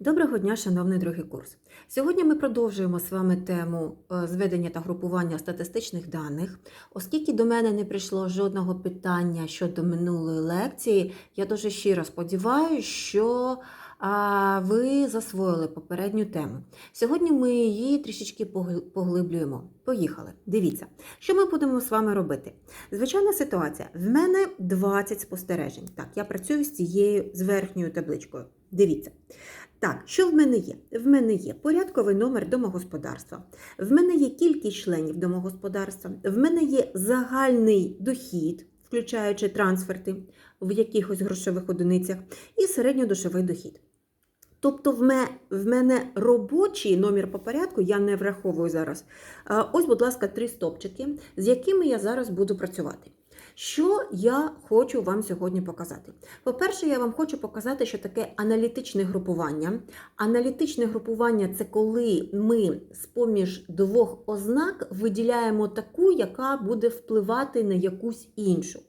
Доброго дня, шановний другий курс. Сьогодні ми продовжуємо з вами тему е, зведення та групування статистичних даних. Оскільки до мене не прийшло жодного питання щодо минулої лекції, я дуже щиро сподіваюся, що ви засвоїли попередню тему. Сьогодні ми її трішечки поглиблюємо. Поїхали. Дивіться, що ми будемо з вами робити. Звичайна ситуація. В мене 20 спостережень. Так, я працюю з цією з верхньою табличкою. Дивіться. Так, що в мене є? В мене є порядковий номер домогосподарства, в мене є кількість членів домогосподарства, в мене є загальний дохід, включаючи трансферти в якихось грошових одиницях, і середньодушовий дохід. Тобто в ме- в мене робочий номер по порядку, я не враховую зараз. Ось, будь ласка, три стопчики, з якими я зараз буду працювати. Що я хочу вам сьогодні показати? По-перше, я вам хочу показати, що таке аналітичне групування. Аналітичне групування це коли ми з-поміж двох ознак виділяємо таку, яка буде впливати на якусь іншу.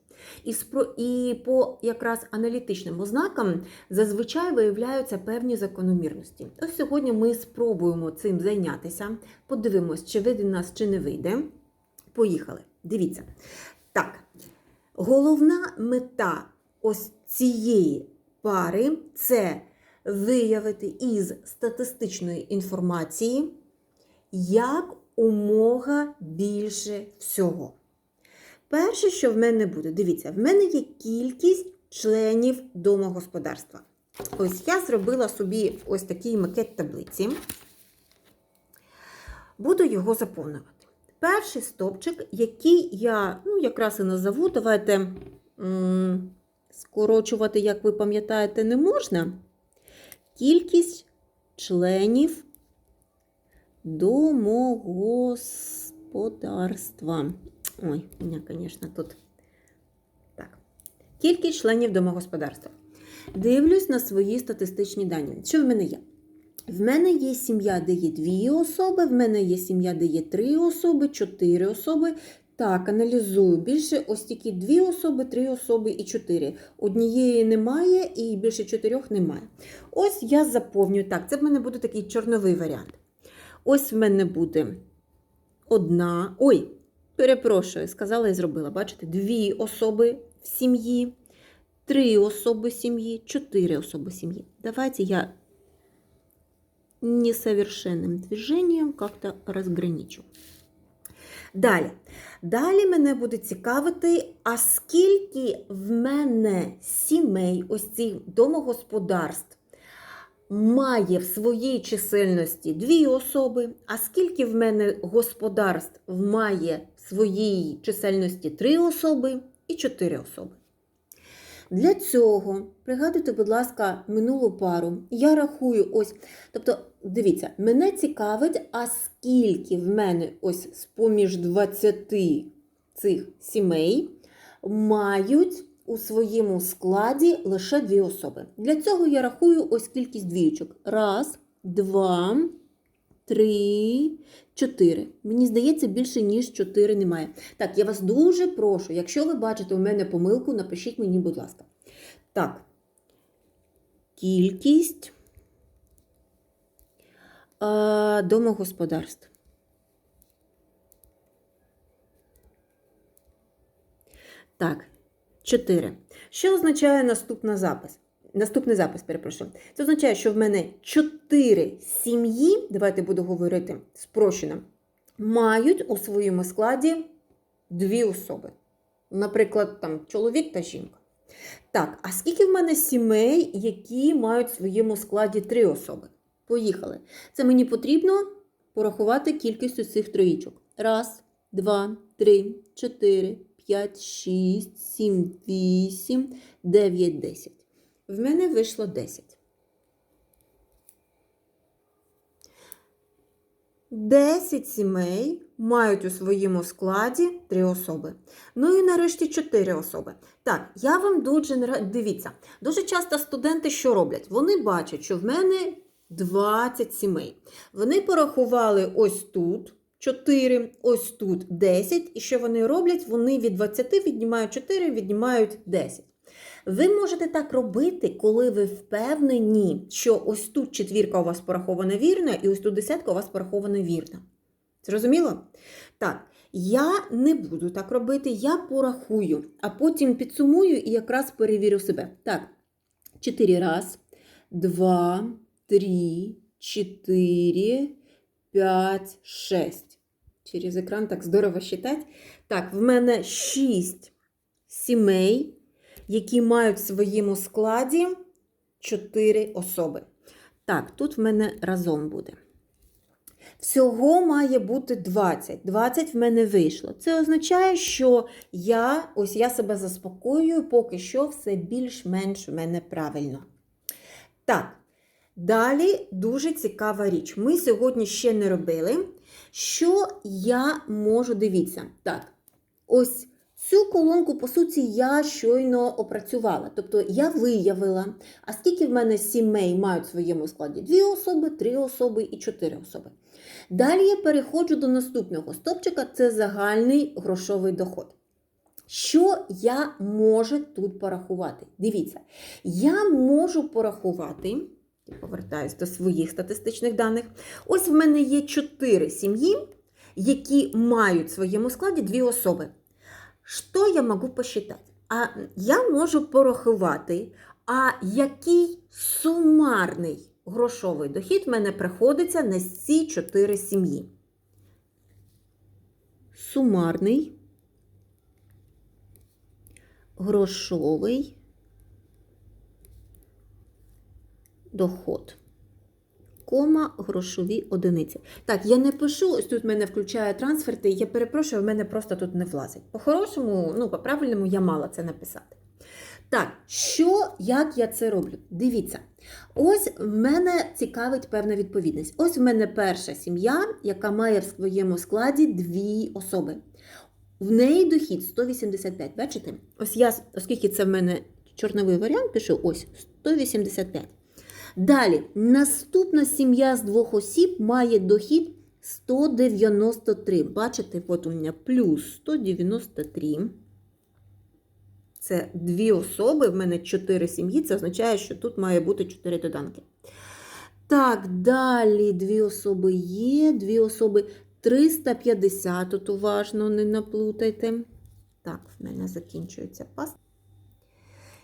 І, і по якраз аналітичним ознакам зазвичай виявляються певні закономірності. Ось сьогодні ми спробуємо цим зайнятися. Подивимось, чи вийде нас, чи не вийде. Поїхали. Дивіться. Так, головна мета ось цієї пари це виявити із статистичної інформації як умога більше всього. Перше, що в мене буде, дивіться, в мене є кількість членів домогосподарства. Ось я зробила собі ось такий макет таблиці. Буду його заповнювати. Перший стовпчик, який я ну, якраз і назову, давайте скорочувати, як ви пам'ятаєте, не можна. Кількість членів домогосподарства. Ой, у мене, звісно, тут. Так. Кількість членів домогосподарства. Дивлюсь на свої статистичні дані. Що в мене є? В мене є сім'я, де є дві особи, в мене є сім'я, де є три особи, чотири особи. Так, аналізую. Більше ось тільки дві особи, три особи і чотири. Однієї немає і більше чотирьох немає. Ось я заповнюю. Так, це в мене буде такий чорновий варіант. Ось в мене буде одна. Ой, перепрошую, сказала і зробила. Бачите, дві особи в сім'ї, три особи сім'ї, чотири особи сім'ї. Давайте я несовершенным движением как-то разграничу. Далі. Далі мене буде цікавити, а скільки в мене сімей, ось цих домогосподарств, має в своїй чисельності дві особи, а скільки в мене господарств має в своїй чисельності три особи і чотири особи. Для цього, пригадуйте, будь ласка, минулу пару. Я рахую ось. Тобто, дивіться, мене цікавить, а скільки в мене ось з-поміж 20 цих сімей мають у своєму складі лише дві особи. Для цього я рахую ось кількість двічок. Раз, два, три, чотири. Мені здається, більше, ніж чотири немає. Так, я вас дуже прошу, якщо ви бачите у мене помилку, напишіть мені, будь ласка. Так. Кількість е, домогосподарств. Так, 4. Що означає наступний запис? Наступний запис, перепрошую. Це означає, що в мене 4 сім'ї, давайте буду говорити спрощено, мають у своєму складі дві особи. Наприклад, там чоловік та жінка. Так, а скільки в мене сімей, які мають в своєму складі три особи? Поїхали. Це мені потрібно порахувати кількістю цих троїчок. Раз, два, три, чотири, п'ять, шість, сім, вісім, дев'ять, десять. В мене вийшло 10. 10 сімей мають у своєму складі 3 особи. Ну і нарешті 4 особи. Так, я вам дуже дивіться. Дуже часто студенти що роблять? Вони бачать, що в мене 20 сімей. Вони порахували ось тут 4, ось тут 10. І що вони роблять? Вони від 20 віднімають 4, віднімають 10. Ви можете так робити, коли ви впевнені, що ось тут четвірка у вас порахована вірно, і ось тут десятка у вас порахована вірно. Зрозуміло? Так, я не буду так робити, я порахую, а потім підсумую і якраз перевірю себе. Так, 4 раз, 2, 3, 4, 5, 6. Через екран так здорово считати. Так, в мене 6 сімей, які мають в своєму складі 4 особи. Так, тут в мене разом буде. Всього має бути 20. 20 в мене вийшло. Це означає, що я ось я себе заспокоюю, поки що все більш-менш в мене правильно. Так, далі дуже цікава річ. Ми сьогодні ще не робили. Що я можу дивіться? Так, ось цю колонку, по суті, я щойно опрацювала. Тобто я виявила, а скільки в мене сімей мають в своєму складі? Дві особи, три особи і чотири особи. Далі я переходжу до наступного стопчика це загальний грошовий доход. Що я можу тут порахувати? Дивіться, я можу порахувати, я повертаюсь до своїх статистичних даних. Ось в мене є чотири сім'ї, які мають в своєму складі дві особи. Що я можу посчитати? А я можу порахувати, а який сумарний грошовий дохід в мене приходиться на ці чотири сім'ї. Сумарний грошовий доход. Кома грошові одиниці. Так, я не пишу, ось тут мене включає трансферти, я перепрошую, в мене просто тут не влазить. По-хорошому, ну, по-правильному, я мала це написати. Так, що, як я це роблю? Дивіться, ось в мене цікавить певна відповідність. Ось в мене перша сім'я, яка має в своєму складі дві особи. В неї дохід 185. Бачите? Ось я, оскільки це в мене чорновий варіант, пишу ось 185. Далі, наступна сім'я з двох осіб має дохід 193. Бачите, от у мене плюс 193. Це дві особи, в мене чотири сім'ї, це означає, що тут має бути чотири доданки. Так, далі дві особи є, дві особи 350, тут уважно не наплутайте. Так, в мене закінчується пас.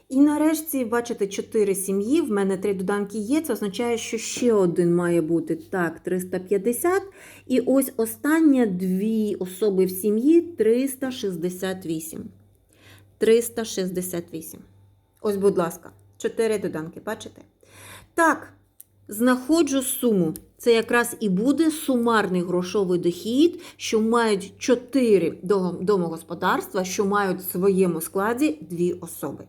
І нарешті, бачите, 4 сім'ї, в мене 3 доданки є, це означає, що ще один має бути. Так, 350. І ось остання дві особи в сім'ї 368. 368. Ось, будь ласка, 4 доданки, бачите? Так, знаходжу суму. Це якраз і буде сумарний грошовий дохід, що мають 4 домогосподарства, що мають в своєму складі 2 особи.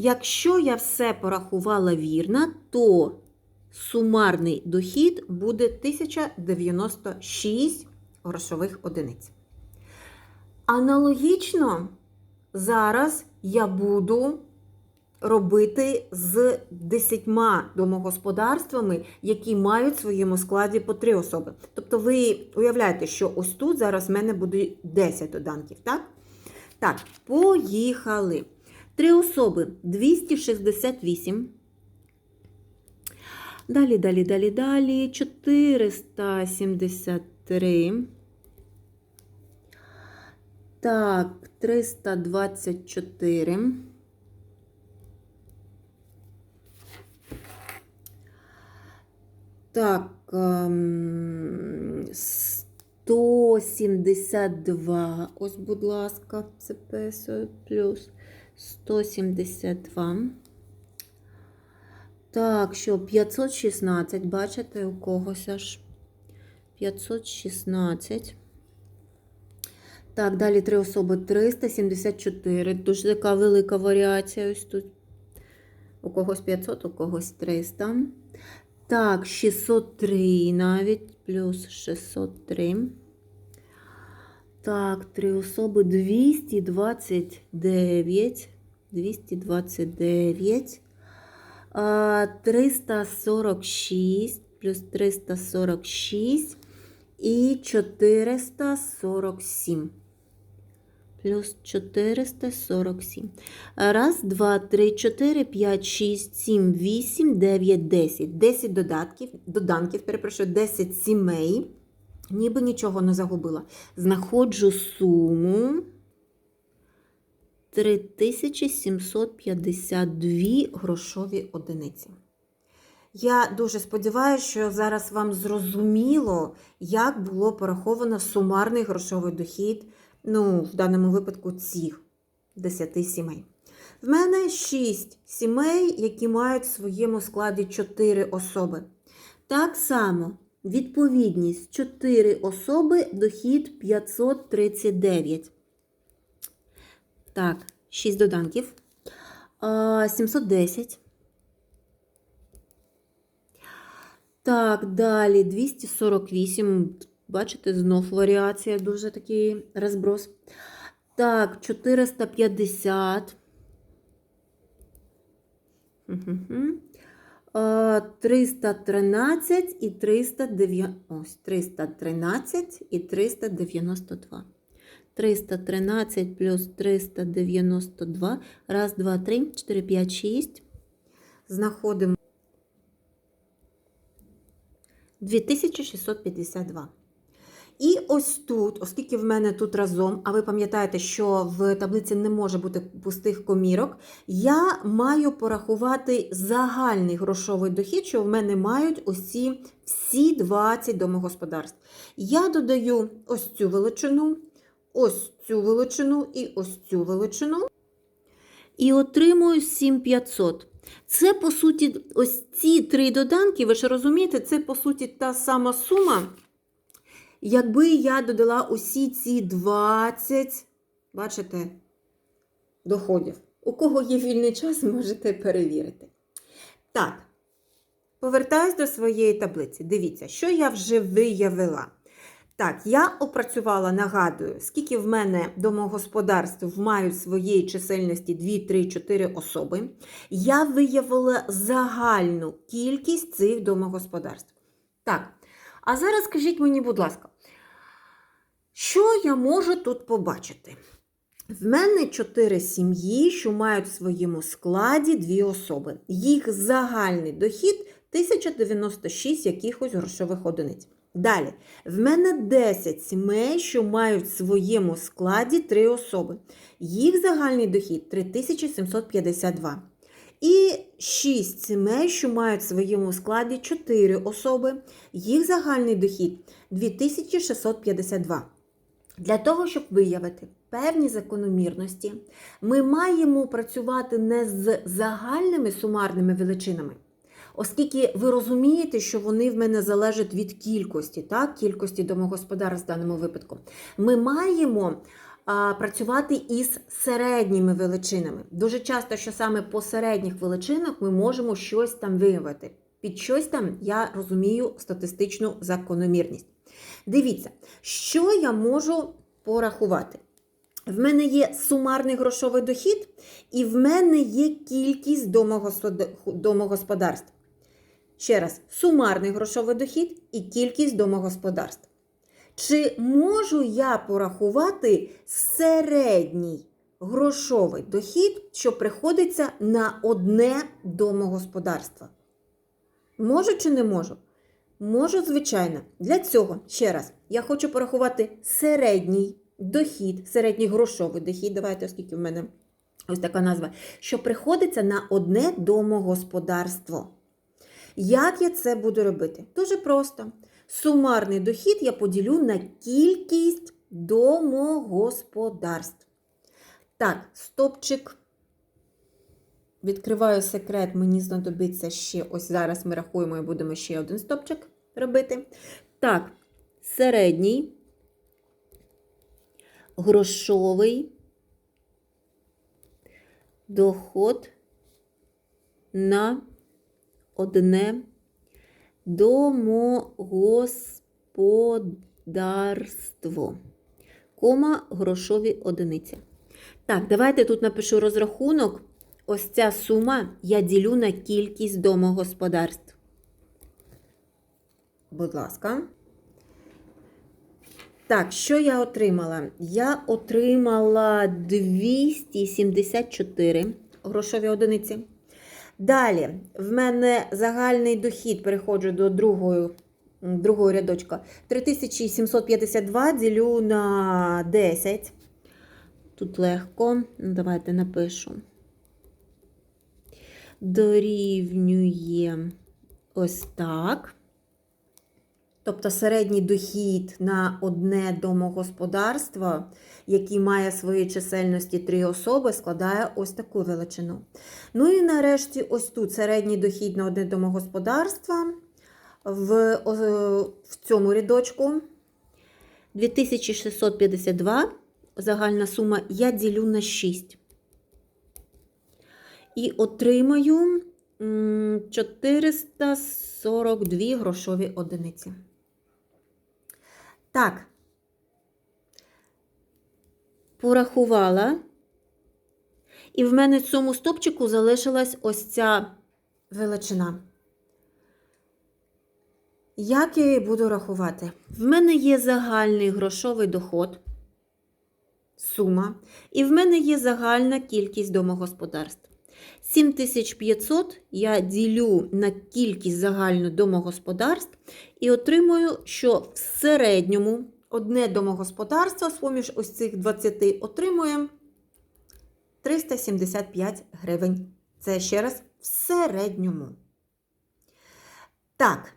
Якщо я все порахувала вірно, то сумарний дохід буде 1096 грошових одиниць. Аналогічно, зараз я буду робити з 10 домогосподарствами, які мають в своєму складі по 3 особи. Тобто, ви уявляєте, що ось тут зараз в мене буде 10 доданків, так? Так, поїхали. Три особи 268. Далі, далі, далі, далі. 473. Так, 324. Так, 172. Ось, будь ласка, це песо плюс. 172. Так, що 516, бачите, у когось аж 516. Так, далі три особи 374. Дуже така велика варіація. Ось тут. У когось 500, у когось 300. Так, 603 навіть, плюс 603. Так, три особи 229. 229. 346 плюс 346 і 447. плюс 447. Раз, два, три, чотири, п'ять, шість, сім, вісім, дев'ять, десять. Десять додатків, доданків, перепрошую, 10 сімей. Ніби нічого не загубила. Знаходжу суму 3752 грошові одиниці. Я дуже сподіваюся, що зараз вам зрозуміло, як було пораховано сумарний грошовий дохід, ну, в даному випадку, цих 10 сімей. В мене 6 сімей, які мають в своєму складі 4 особи. Так само відповідність 4 особи, дохід 539. Так, 6 доданків. 710. Так, далі 248. Бачите, знов варіація, дуже такий розброс. Так, 450. Мгм. А, 313 і 309. Ось, 313 і 392. 313 плюс 392. Раз, два, три, 4, 5, 6. Знаходимо 2652. І ось тут, оскільки в мене тут разом, а ви пам'ятаєте, що в таблиці не може бути пустих комірок, я маю порахувати загальний грошовий дохід, що в мене мають ці всі 20 домогосподарств. Я додаю ось цю величину, ось цю величину і ось цю величину. І отримую 7500. Це, по суті, ось ці три доданки, ви ж розумієте, це, по суті, та сама сума, якби я додала усі ці 20, бачите, доходів. У кого є вільний час, можете перевірити. Так, повертаюсь до своєї таблиці. Дивіться, що я вже виявила. Так, я опрацювала, нагадую, скільки в мене домогосподарств мають своєї чисельності 2, 3, 4 особи. Я виявила загальну кількість цих домогосподарств. Так, а зараз скажіть мені, будь ласка, що я можу тут побачити? В мене 4 сім'ї, що мають в своєму складі 2 особи. Їх загальний дохід 1096 якихось грошових одиниць. Далі, в мене 10 сімей, що мають в своєму складі 3 особи. Їх загальний дохід 3752. І 6 сімей, що мають в своєму складі 4 особи. Їх загальний дохід 2652. Для того, щоб виявити певні закономірності, ми маємо працювати не з загальними сумарними величинами. Оскільки ви розумієте, що вони в мене залежать від кількості, так, кількості домогосподарств в даному випадку, ми маємо працювати із середніми величинами. Дуже часто, що саме по середніх величинах ми можемо щось там виявити. Під щось там я розумію статистичну закономірність. Дивіться, що я можу порахувати. В мене є сумарний грошовий дохід, і в мене є кількість домогосподарств. Ще раз, сумарний грошовий дохід і кількість домогосподарств. Чи можу я порахувати середній грошовий дохід, що приходиться на одне домогосподарство? Можу чи не можу? Можу, звичайно. Для цього, ще раз, я хочу порахувати середній дохід, середній грошовий дохід. Давайте, оскільки в мене ось така назва, що приходиться на одне домогосподарство. Як я це буду робити? Дуже просто. Сумарний дохід я поділю на кількість домогосподарств. Так, стопчик. Відкриваю секрет, мені знадобиться ще, ось зараз ми рахуємо і будемо ще один стопчик робити. Так, середній, грошовий доход на одне домогосподарство. Кома грошові одиниці. Так, давайте тут напишу розрахунок. Ось ця сума я ділю на кількість домогосподарств. Будь ласка. Так, що я отримала? Я отримала 274 грошові одиниці. Далі, в мене загальний дохід, переходжу до другої, другого рядочка. 3752 ділю на 10. Тут легко. Ну, Давайте напишу. Дорівнює ось так. Тобто середній дохід на одне домогосподарство, який має свої чисельності три особи, складає ось таку величину. Ну і нарешті, ось тут середній дохід на одне домогосподарство в, в цьому рядочку 2652 загальна сума я ділю на 6. І отримаю 442 грошові одиниці. Так. Порахувала. І в мене цьому стопчику залишилась ось ця величина. Як я її буду рахувати? В мене є загальний грошовий доход, сума, і в мене є загальна кількість домогосподарств. 7500 я ділю на кількість загальну домогосподарств і отримую, що в середньому одне домогосподарство з-поміж ось цих 20 отримує 375 гривень. Це ще раз в середньому. Так,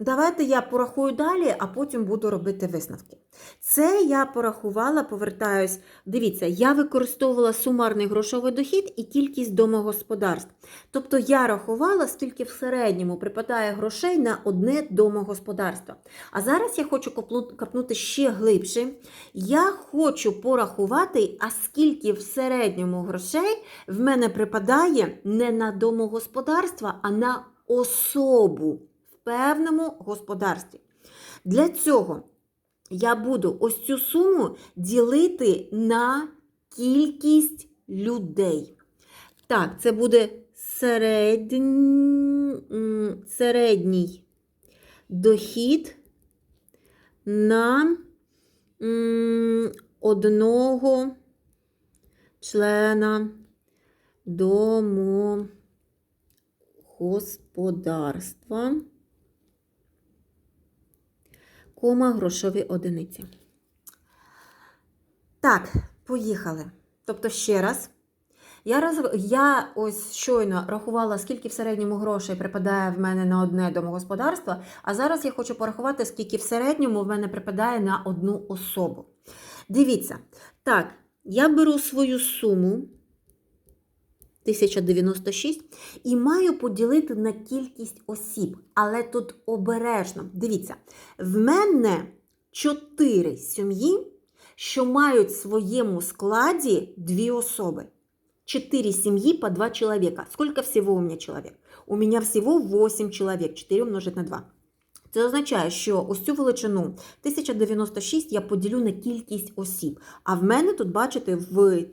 давайте я порахую далі, а потім буду робити висновки. Це я порахувала, повертаюсь. Дивіться, я використовувала сумарний грошовий дохід і кількість домогосподарств. Тобто я рахувала, скільки в середньому припадає грошей на одне домогосподарство. А зараз я хочу копну- копнути ще глибше. Я хочу порахувати, а скільки в середньому грошей в мене припадає не на домогосподарство, а на особу певному господарстві. Для цього я буду ось цю суму ділити на кількість людей. Так, це буде середнь... середній дохід на одного члена домогосподарства кома грошові одиниці. Так, поїхали. Тобто, ще раз. Я, роз... я ось щойно рахувала, скільки в середньому грошей припадає в мене на одне домогосподарство, а зараз я хочу порахувати, скільки в середньому в мене припадає на одну особу. Дивіться, так, я беру свою суму 1096 і маю поділити на кількість осіб. Але тут обережно. Дивіться, в мене 4 сім'ї, що мають в своєму складі дві особи. 4 семьи по 2 человека. Сколько всего у меня человек? У меня всего 8 человек. 4 умножить на 2. Це означає, що ось цю величину 1096 я поділю на кількість осіб. А в мене тут, бачите, в...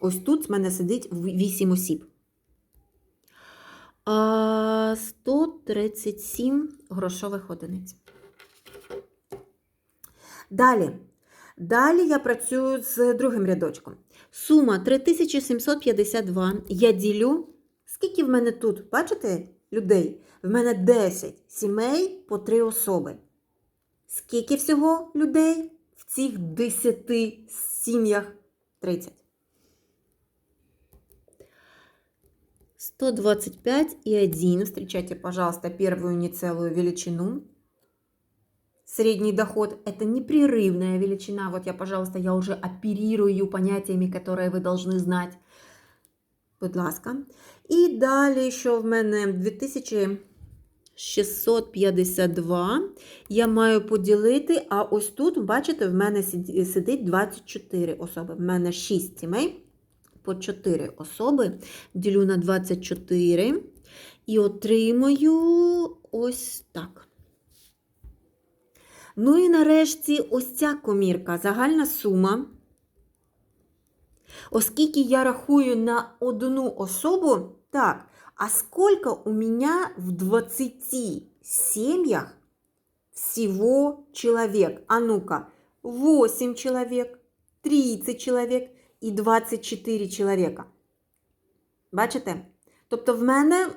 ось тут в мене сидить 8 осіб. 137 грошових одиниць. Далі. Далі я працюю з другим рядочком. Сума 3752. Я ділю. Скільки в мене тут? Бачите, людей? В мене 10 сімей по 3 особи. Скільки всього людей в цих 10 сім'ях? 30. 125 и 1. Встречайте, пожалуйста, первую нецелую величину. Средний доход – это непрерывная величина. Вот я, пожалуйста, я уже оперирую понятиями, которые ви должны знать. Будь ласка. І далі, що в мене 2652 я маю поділити, а ось тут, бачите, в мене сиді- сидить 24 особи. В мене 6 сімей по 4 особи. Ділю на 24 і отримую ось так. Ну і нарешті ось ця комірка, загальна сума. Оскільки я рахую на одну особу, так, а скільки у мене в 20 сім'ях всего человек. А ну-ка, 8 человек, 30 человек і 24 чоловіка. Бачите? Тобто в мене,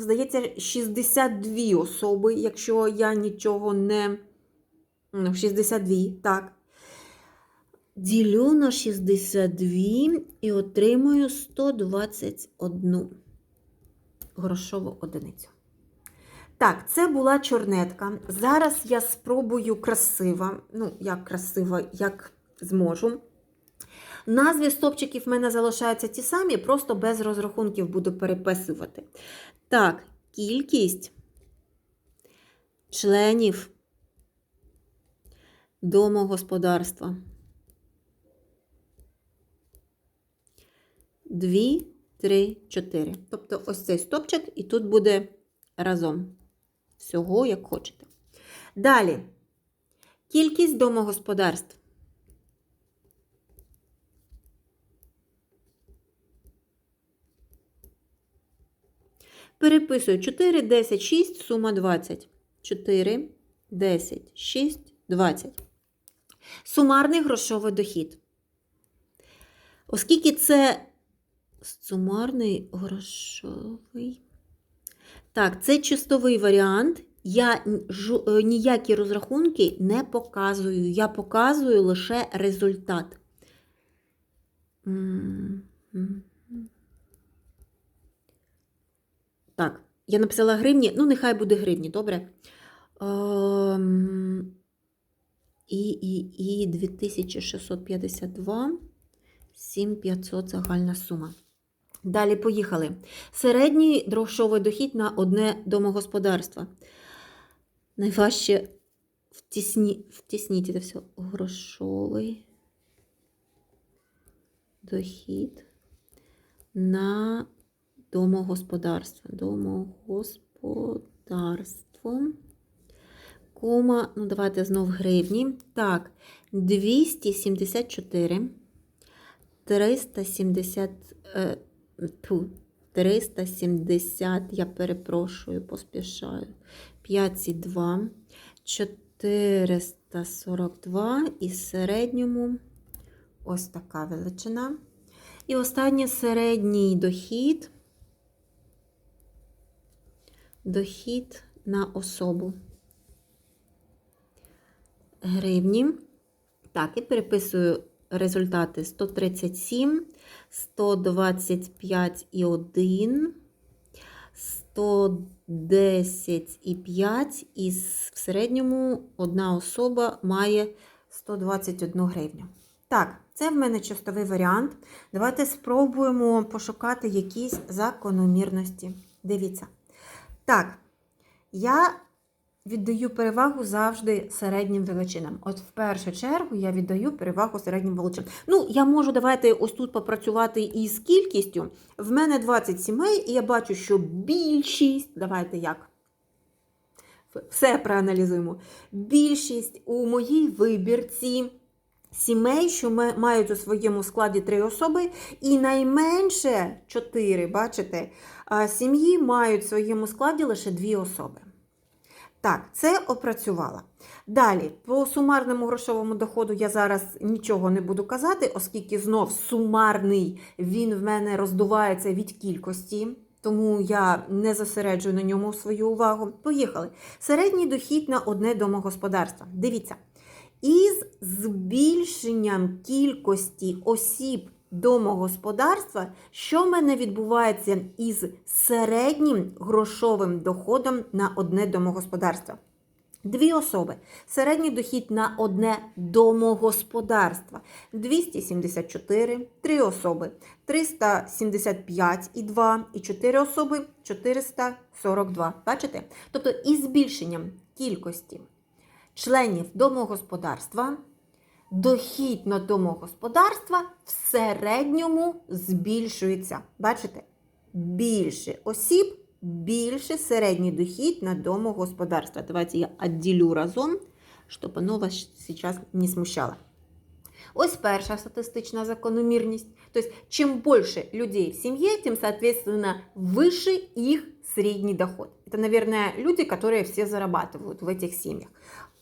здається, 62 особи, якщо я нічого не. Ну, 62, так. Ділю на 62 і отримую 121 грошову одиницю. Так, це була чорнетка. Зараз я спробую красиво, ну, як красиво, як зможу. Назви стопчиків в мене залишаються ті самі, просто без розрахунків буду переписувати. Так, кількість членів домогосподарства. Дві, три, чотири. Тобто ось цей стопчик, і тут буде разом. Всього, як хочете. Далі. Кількість домогосподарств. Переписую 4, 10, 6, сума 20. 4, 10, 6, 20. Сумарний грошовий дохід. Оскільки це сумарний грошовий. Так, це чистовий варіант. Я е, ніякі розрахунки не показую. Я показую лише результат. Так, я написала гривні, ну, нехай буде гривні, добре. Ем, І, і, і 2652, 7500 загальна сума. Далі поїхали. Середній грошовий дохід на одне домогосподарство. Найважче втісні, втісніть це все. Грошовий дохід на домогосподарство. Домогосподарство. Кома, ну давайте знов гривні. Так, 274, 370, е, 370, я перепрошую, поспішаю. 5,2, 442 і в середньому ось така величина. І останнє середній дохід. Дохід на особу. Гривні. Так, і переписую результати 137, 125,1, 110,5 і в середньому одна особа має 121 гривню. Так, це в мене чистовий варіант. Давайте спробуємо пошукати якісь закономірності. Дивіться. Так, я віддаю перевагу завжди середнім величинам. От в першу чергу я віддаю перевагу середнім величинам. Ну, я можу давайте ось тут попрацювати із кількістю. В мене 20 сімей, і я бачу, що більшість, давайте як. Все проаналізуємо. Більшість у моїй вибірці сімей, що мають у своєму складі три особи, і найменше чотири, бачите, сім'ї мають у своєму складі лише дві особи. Так, це опрацювала. Далі, по сумарному грошовому доходу я зараз нічого не буду казати, оскільки знов сумарний він в мене роздувається від кількості, тому я не зосереджую на ньому свою увагу. Поїхали. Середній дохід на одне домогосподарство. Дивіться. Із збільшенням кількості осіб домогосподарства, що в мене відбувається із середнім грошовим доходом на одне домогосподарство. Дві особи. Середній дохід на одне домогосподарство 274, три особи 375 і 2, і 4 особи 442. Бачите? Тобто із збільшенням кількості членів домогосподарства дохід на домогосподарства в середньому збільшується. Бачите? Більше осіб, більше середній дохід на домогосподарство. Давайте я відділю разом, щоб воно вас зараз не смущало. Ось перша статистична закономірність. Тобто, чим більше людей в сім'ї, тим, соответственно, выше их средний доход. Это, наверное, люди, которые все зарабатывают в этих сім'ях.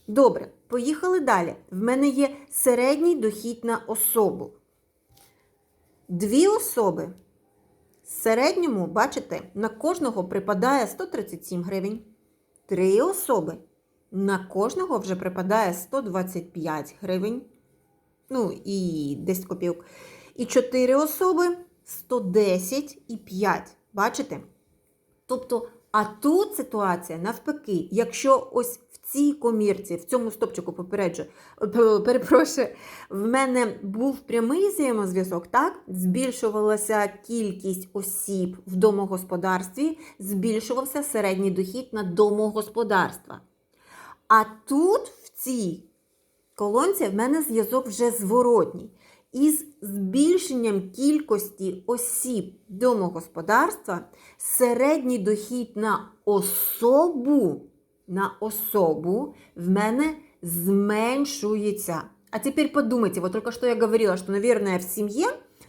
Добре, поїхали далі. В мене є середній дохід на особу. Дві особи. В середньому, бачите, на кожного припадає 137 гривень. Три особи. На кожного вже припадає 125 гривень. Ну, і 10 копійок. І 4 особи 110 і 5. Бачите? Тобто, а тут ситуація навпаки, якщо ось цій комірці, в цьому стопчику попереджу, е, перепрошую, в мене був прямий взаємозв'язок, так? Збільшувалася кількість осіб в домогосподарстві, збільшувався середній дохід на домогосподарства. А тут, в цій колонці, в мене зв'язок вже зворотній. Із збільшенням кількості осіб домогосподарства середній дохід на особу, на особу в мене зменшується. А теперь подумайте, вот только что я говорила, что, наверное, в семье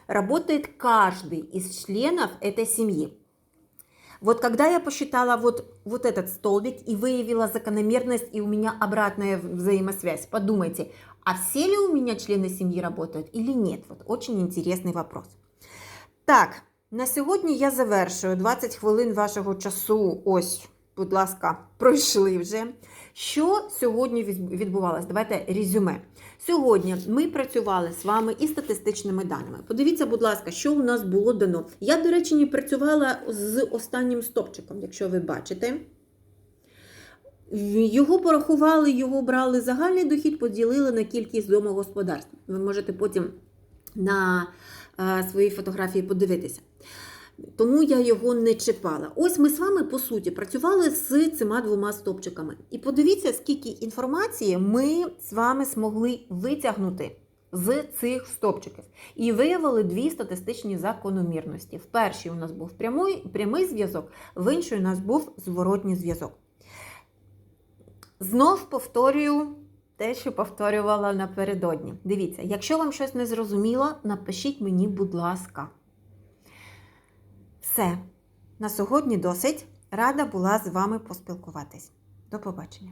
работает каждый из членов этой семьи. Вот когда я посчитала вот, вот этот столбик и выявила закономерность, и у меня обратная взаимосвязь, подумайте, а все ли у меня члены семьи работают или нет? Вот очень интересный вопрос. Так, на сьогодні я завершую 20 хвилин вашого часу. Ось, будь ласка, пройшли вже. Що сьогодні від- відбувалось? Давайте резюме. Сьогодні ми працювали з вами із статистичними даними. Подивіться, будь ласка, що у нас було дано. Я, до речі, не працювала з останнім стопчиком, якщо ви бачите. Його порахували, його брали загальний дохід, поділили на кількість домогосподарств. Ви можете потім на е, своїй фотографії подивитися. Тому я його не чіпала. Ось ми з вами, по суті, працювали з цими двома стопчиками. І подивіться, скільки інформації ми з вами змогли витягнути з цих стопчиків. І виявили дві статистичні закономірності. В першій у нас був прямий, прямий зв'язок, в іншій у нас був зворотній зв'язок. Знов повторюю те, що повторювала напередодні. Дивіться, якщо вам щось не зрозуміло, напишіть мені, будь ласка. Все. На сьогодні досить. Рада була з вами поспілкуватись. До побачення.